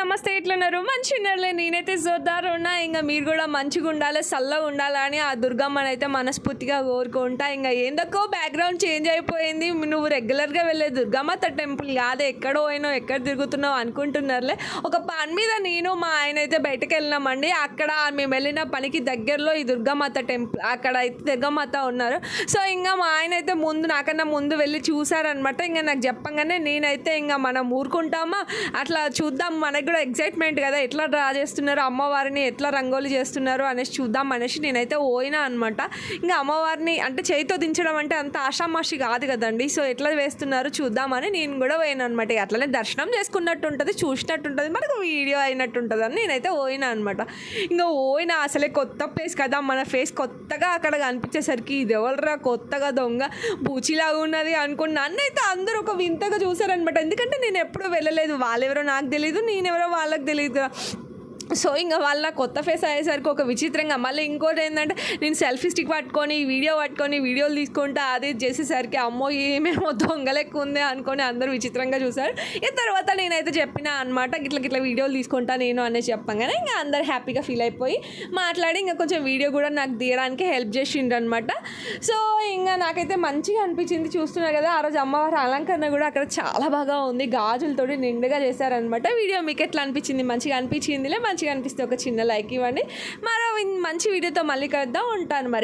నమస్తే ఎట్లున్నారు? మంచి ఉన్నారులే. నేనైతే జోర్దార్ ఉన్నా. ఇంకా మీరు కూడా మంచిగా ఉండాలి చల్లగా ఉండాలని ఆ దుర్గమ్మని అయితే మనస్ఫూర్తిగా కోరుకుంటా. ఇంకా ఏందకో బ్యాక్గ్రౌండ్ చేంజ్ అయిపోయింది. నువ్వు రెగ్యులర్గా వెళ్ళే దుర్గమ్మ టెంపుల్ కాదు. ఎక్కడ పోయినావు ఎక్కడ తిరుగుతున్నావు అనుకుంటున్నారులే. ఒక పని మీద నేను మా ఆయన అయితే బయటకు వెళ్ళినామండి. అక్కడ మేము వెళ్ళిన పనికి దగ్గరలో ఈ దుర్గమాత టెంపుల్ అక్కడ అయితే దుర్గమాత ఉన్నారు. సో ఇంకా మా ఆయన అయితే ముందు నాకన్నా ముందు వెళ్ళి చూసారనమాట ఇంకా నాకు చెప్పంగానే నేనైతే ఇంకా మనం ఊరుకుంటామా? అట్లా చూద్దాం. మనకు కూడా ఎగ్జైట్మెంట్ కదా. ఎట్లా డ్రా చేస్తున్నారు? అమ్మవారిని ఎట్లా రంగోలి చేస్తున్నారు అనేసి చూద్దాం అనేసి నేనైతే పోయినా అనమాట ఇంకా అమ్మవారిని అంటే చేతితో దించడం అంటే అంత ఆషామాషి కాదు కదండి. సో ఎట్లా వేస్తున్నారు చూద్దామని నేను కూడా పోయినా అనమాట అట్లనే దర్శనం చేసుకున్నట్టు ఉంటుంది చూసినట్టు ఉంటుంది మనకు వీడియో అయినట్టు ఉంటుంది అని నేనైతే పోయినా అనమాట ఇంకా పోయినా అసలే కొత్త ప్లేస్ కదా. మన ఫేస్ కొత్తగా అక్కడ కనిపించేసరికి ఇది ఎవరురా కొత్తగా దొంగ బూచిలాగా ఉన్నది అనుకున్న నన్ను అయితే అందరూ ఒక వింతగా చూసారనమాట ఎందుకంటే నేను ఎప్పుడూ వెళ్ళలేదు. వాళ్ళెవరో నాకు తెలియదు నేనెవరో వాళ్ళకి తెలియదు కదా సో ఇంకా వాళ్ళ కొత్త ఫేస్ అయ్యేసరికి ఒక విచిత్రంగా మళ్ళీ ఇంకోటి ఏంటంటే నేను సెల్ఫీ స్టిక్ పట్టుకొని వీడియో పట్టుకొని వీడియోలు తీసుకుంటా అది ఇది చేసేసరికి అమ్మో ఏమేమో దొంగలెక్క ఉంది అనుకొని అందరూ విచిత్రంగా చూశారు. ఇక తర్వాత నేనైతే చెప్పిన అనమాట గిట్ల గిట్ల వీడియోలు తీసుకుంటా నేను అనేది చెప్పగానే ఇంకా అందరు హ్యాపీగా ఫీల్ అయిపోయి మాట్లాడి ఇంకా కొంచెం వీడియో కూడా నాకు తీయడానికి హెల్ప్ చేసిండ్రు అనమాట సో ఇంకా నాకైతే మంచిగా అనిపించింది చూస్తున్నా కదా ఆ రోజు అమ్మవారి అలంకరణ కూడా అక్కడ చాలా బాగా ఉంది గాజులతోటి నిండుగా చేశారనమాట వీడియో మీకు ఎట్లా అనిపించింది? మంచిగా అనిపించిందిలే మంచి మంచిగా అనిపిస్తే ఒక చిన్న లైక్ ఇవ్వండి. మరో మంచి వీడియోతో మళ్ళీ కలుద్దాం. ఉంటాను మరి.